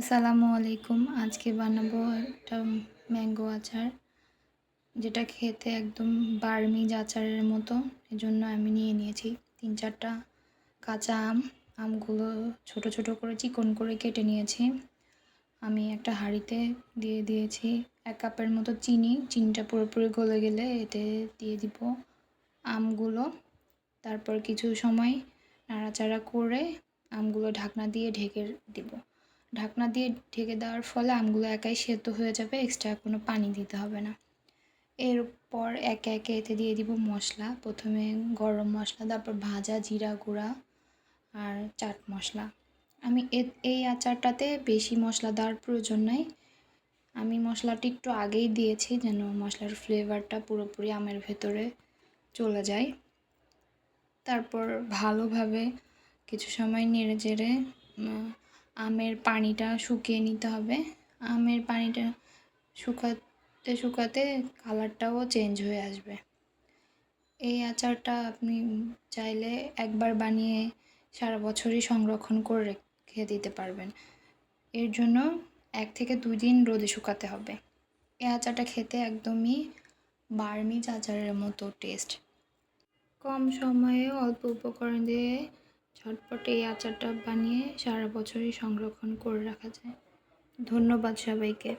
আসসালামু আলাইকুম। আজকে বানাবো একটা ম্যাঙ্গো আচার, যেটা খেতে একদম বার্মিজ আচারের মতো। এজন্য আমি নিয়ে নিয়েছি তিন চারটা কাঁচা আম। আমগুলো ছোট ছোট করে চিকন করে কেটে নিয়েছি। আমি একটা হাঁড়িতে দিয়ে দিয়েছি এক কাপের মতো চিনি। চিনিটা পুরোপুরি গলে গেলে এতে দিয়ে দিব আমগুলো। তারপর কিছু সময় নাড়াচাড়া করে আমগুলো ঢাকনা দিয়ে ঢেকে দিব। ঢাকনা দিয়ে ঢেকে দেওয়ার ফলে আমগুলো একাই সেদ্ধ হয়ে যাবে এক্সট্রা কোনো পানি দিতে হবে না। এরপর একে একে এতে দিয়ে দিব মশলা। প্রথমে গরম মশলা, তারপর ভাজা জিরা গুঁড়া আর চাট মশলা। আমি এই আচারটাতে বেশি মশলা দেওয়ার প্রয়োজন নাই। আমি মশলাটি একটু আগেই দিয়েছি যেন মশলার ফ্লেভারটা পুরোপুরি আমের ভেতরে চলে যায়। তারপর ভালোভাবে কিছু সময় নেড়ে চেড়ে আমের পানিটা শুকিয়ে নিতে হবে। আমের পানিটা শুকাতে শুকাতে কালারটাও চেঞ্জ হয়ে আসবে। এই আচারটা আপনি চাইলে একবার বানিয়ে সারা বছরই সংরক্ষণ করে রেখে দিতে পারবেন। এর জন্য এক থেকে দুই দিন রোদে শুকাতে হবে। এই আচারটা খেতে একদমই বার্মিজ আচারের মতো টেস্ট। কম সময়ে অল্প উপকরণ দিয়ে ঝটপট এই আচারটা বানিয়ে সারা বছরই সংরক্ষণ করে রাখা যায়। ধন্যবাদ সবাইকে।